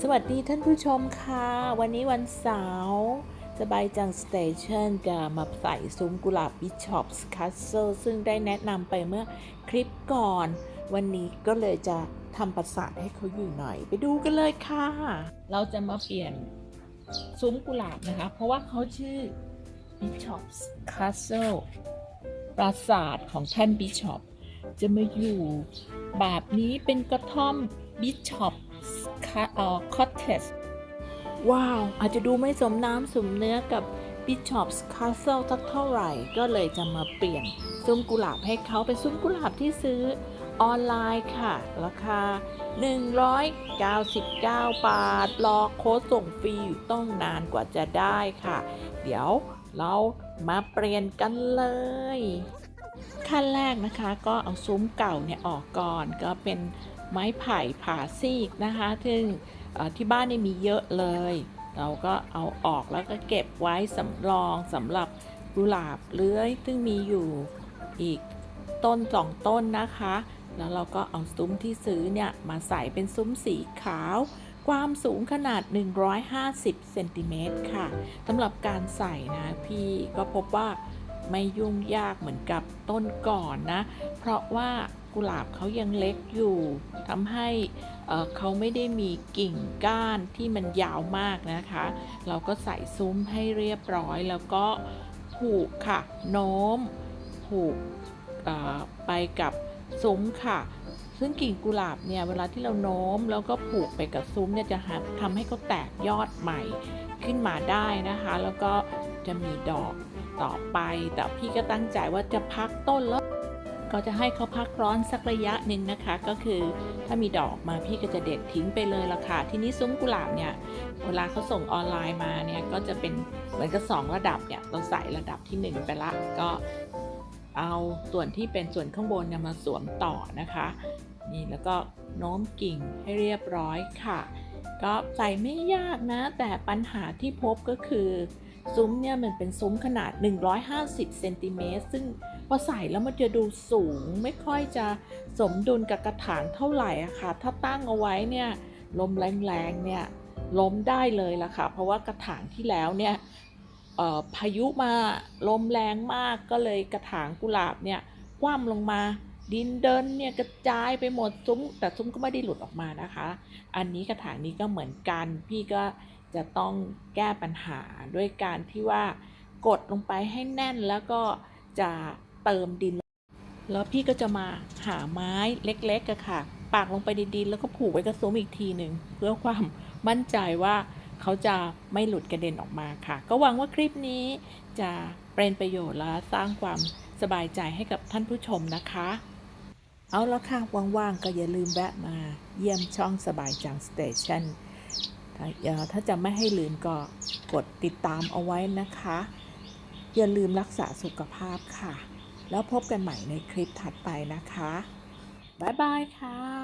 สวัสดีท่านผู้ชมค่ะ วันนี้วันเสาร์สบายจังสเตชันจะมาใส่ซุ้มกุหลาบบิชอปส์คัสเซิลซึ่งได้แนะนำไปเมื่อคลิปก่อน วันนี้ก็เลยจะทำประสาทให้เขาอยู่หน่อย ไปดูกันเลยค่ะ เราจะมาเปลี่ยนซุ้มกุหลาบนะคะ เพราะว่าเขาชื่อ Bishop's Castle ปราสาทของท่านบิชอปจะมาอยู่แบบนี้เป็นกระท่อม Bishop คอตเทสว้าว อาจจะดูไม่สมน้ำสมเนื้อกับ Bishop's Castle สักเท่าไหร่ ก็เลยจะมาเปลี่ยน ซุ้มกุหลาบให้เขาเป็นซุ้มกุหลาบที่ซื้อออนไลน์ค่ะ ราคา 199 บาท รอโค้ดส่งฟรีอยู่ต้องนานกว่าจะได้ค่ะ เดี๋ยวเรามาเปลี่ยนกันเลย ขั้นแรกนะคะก็เอาซุ้มเก่าเนี่ยออกก่อนก็เป็น ไม้ไผ่ผ่าซีกนะคะ ซึ่งที่บ้านนี่มีเยอะเลย เราก็เอาออกแล้วก็เก็บไว้สำรองสำหรับกุหลาบเลื้อย ซึ่งมีอยู่อีกต้นสองต้นนะคะ แล้วเราก็เอาซุ้มที่ซื้อเนี่ย มาใส่เป็นซุ้มสีขาว ความสูงขนาด 150 เซนติเมตรค่ะสำหรับการใส่นะ พี่ก็พบว่าไม่ยุ่งยากเหมือนกับต้นก่อนนะ เพราะว่า กุหลาบเขายังเล็กอยู่ทำให้เเขาไม่ได้มีกิ่งก้านที่มันยาวมากนะคะ เราก็ใส่ซุ้มให้เรียบร้อยแล้วก็ผูกค่ะ โน้ม ผูกไปกับซุ้มค่ะ ซึ่งกิ่งกุหลาบเนี่ยเวลาที่เราโน้มแล้วก็ผูกไปกับซุ้มเนี่ยจะทำให้เขาแตกยอดใหม่ขึ้นมาได้นะคะ แล้วก็จะมีดอกต่อไป แต่พี่ก็ตั้งใจว่าจะพักต้นแล้ว ก็จะให้เขาพักร้อนสักระยะหนึ่งนะคะ ก็คือถ้ามีดอกมาพี่ก็จะเด็ดทิ้งไปเลยละค่ะ ทีนี้ซุ้มกุหลาบเนี่ยเวลาเขาส่งออนไลน์มาเนี่ยก็จะเป็นเหมือนกับสองระดับเนี่ยเราใส่ระดับที่หนึ่งไปละก็เอาส่วนที่เป็นส่วนข้างบนเนี่ยมาสวมต่อนะคะ นี่แล้วก็โน้มกิ่งให้เรียบร้อยค่ะ ก็ใส่ไม่ยากนะ แต่ปัญหาที่พบก็คือ ซุ้มเนี่ยมันเป็นซุ้มขนาด 150เซนติเมตรซึ่ง อใส่แล้วมันจะดูสูงไม่ค่อยจะสมดุลกับกระถางเท่าไหร่อะค่ะ ถ้าตั้งเอาไว้เนี่ยลมแรงๆเนี่ยล้มได้เลยล่ะค่ะ เพราะว่ากระถางที่แล้วเนี่ยพายุมาลมแรงมากก็เลยกระถางกุหลาบเนี่ยคว่ำลงมาดินเดินเนี่ยกระจายไปหมดซุ้ม แต่ซุ้มก็ไม่ได้หลุดออกมานะคะ อันนี้กระถางนี้ก็เหมือนกัน พี่ก็จะต้องแก้ปัญหาด้วยการที่ว่ากดลงไปให้แน่นแล้วก็จะ เติมดิน แล้วพี่ก็จะมาหาไม้เล็กๆอะค่ะ ปากลงไปในดินแล้วก็ผูกไว้กับซุ้มอีกทีหนึ่งเพื่อความมั่นใจว่าเขาจะไม่หลุดกระเด็นออกมาค่ะ ก็หวังว่าคลิปนี้จะเป็นประโยชน์และสร้างความสบายใจให้กับท่านผู้ชมนะคะ เอาละค่ะ ว่างๆ ก็อย่าลืมแวะมาเยี่ยมช่องสบายจังสเตชันถ้าเอ่อถ้าจะไม่ให้ลืมก็กดติดตามเอาไว้นะคะ อย่าลืมรักษาสุขภาพค่ะ แล้วพบกันใหม่ในคลิปถัดไปนะคะ บ๊ายบายค่ะ